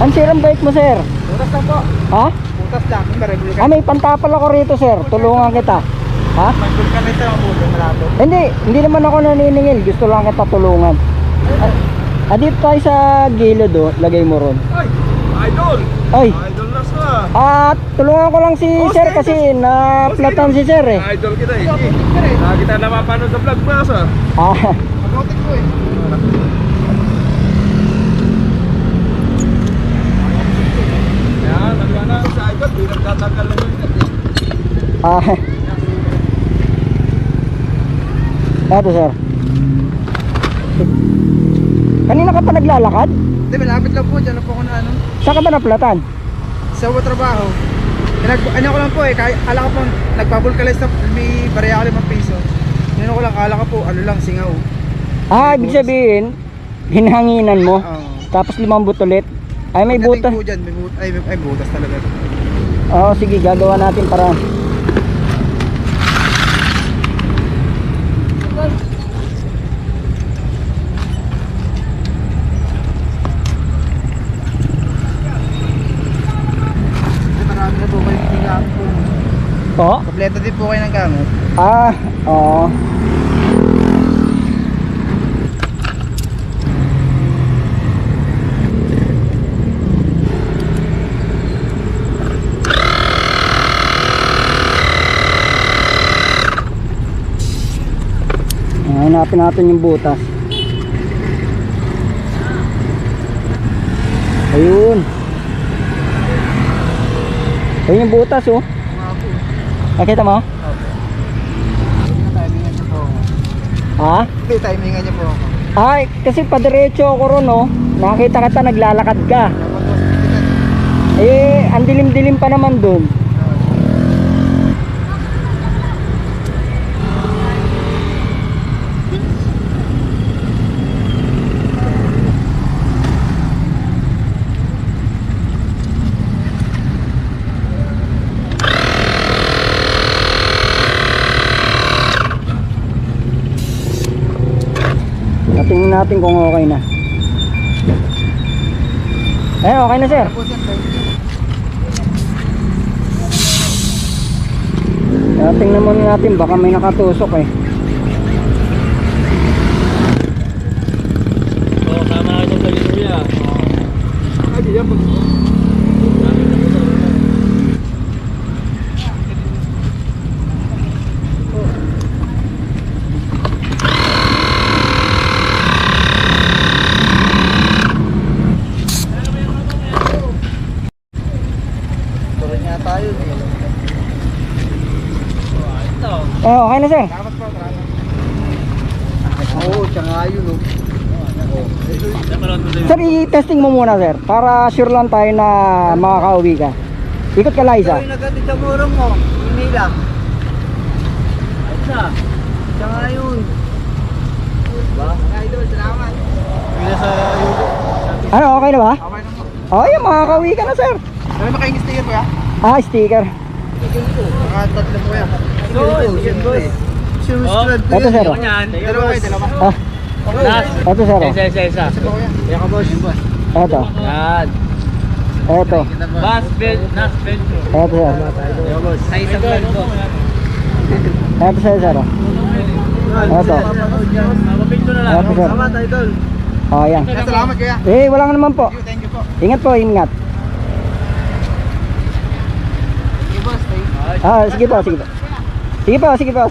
Ang sirang bike mo, sir. Butas lang po. Ha? Butas lang. Regular Ah, may pantapal ako rito, sir. Tulungan kita. Ha? May vulcanizer ang ulo malabo. Hindi, hindi naman ako naniningil. Gusto lang kita tulungan. Ah, dito tayo sa gilid, oh. Lagay mo ron. Ay! Idol! Ay, Idol na sa! ah, tulungan ko lang si sir kasi na-platan si sir eh. Idol kita eh. Ah, kita na mapanood sa vlog mo sa. Ah, Magotik ko eh. Yan, nagawa na sa idol. Di nagtatagal lang yun. Ah. Eto, sir. Kanina ka pa naglalakad? Hindi, malapit lang po. Diyan lang po ako na ano. Saan ka ba naplatan? Sa trabaho. Nag, ano ko lang po eh, kaya, kala ko po, nagpabulkalize na may barya ko limang piso. Ano ko lang, kala ko po, ano lang, singaw. Ah, ibig sabihin, hinahanginan mo. Oo. Tapos limang butulit. Ay, may Pagdating butas. po dyan, may, but, ay, may, ay, butas talaga. Oo, sige, gagawa natin para. Kasi marami na po. Po? Kompleto din po kayo ng gamit. Ah, oo. Ah, Hanapin natin yung butas. Ayun. Ayun yung butas oh. Nakita mo? Ha? Hindi, timingan niyo po ako. Ay, kasi padiretso ako ron, no? Nakita kita, naglalakad ka. Eh, ang dilim-dilim pa naman doon. Tingnan natin kung okay na. Eh, okay na sir. Kaya tingnan muna natin, baka may nakatusok eh. Oo, tama ka sa Linuya. Ay, di yan. pag- Turon niya tayo. eh. Eh, okay na sir. Salamat po. Oo, siya nga yun, oh. Sir, i-testing mo muna sir, para sure lang tayo na makakauwi ka. Ikot ka Liza. Ito yung nagatid sa murong mo, Manila. Ayos na. Nga yun. Diba? Idol, salamat. Pila sa Ano, okay na ba? Okay na po. Oh, yun, makakauwi ka na sir. Ano makaingis ticket ko ya? Ah, sticker. Mga tatlo po yan. Ito yun. sir. oh. Yan. Dalawa kayo, dalawa. Ah, Last. ito sir. oh. Isa, isa, isa. Isa po yan. Kaya ka boss. Ito. Yan. Ito. Last bench. Last bench. Ito sir. Kaya ka boss. Ay, isang bag po. Ito sir, sir. oh. Ito. Mapapinto na lang. Ito sir. Salamat, idol. Oh, yan. Salamat kuya. Eh, wala nga naman po. Thank you po. Ingat po, ingat. Okay, boss. Thank you. Ah, sige po, sige po. Sige po, sige po.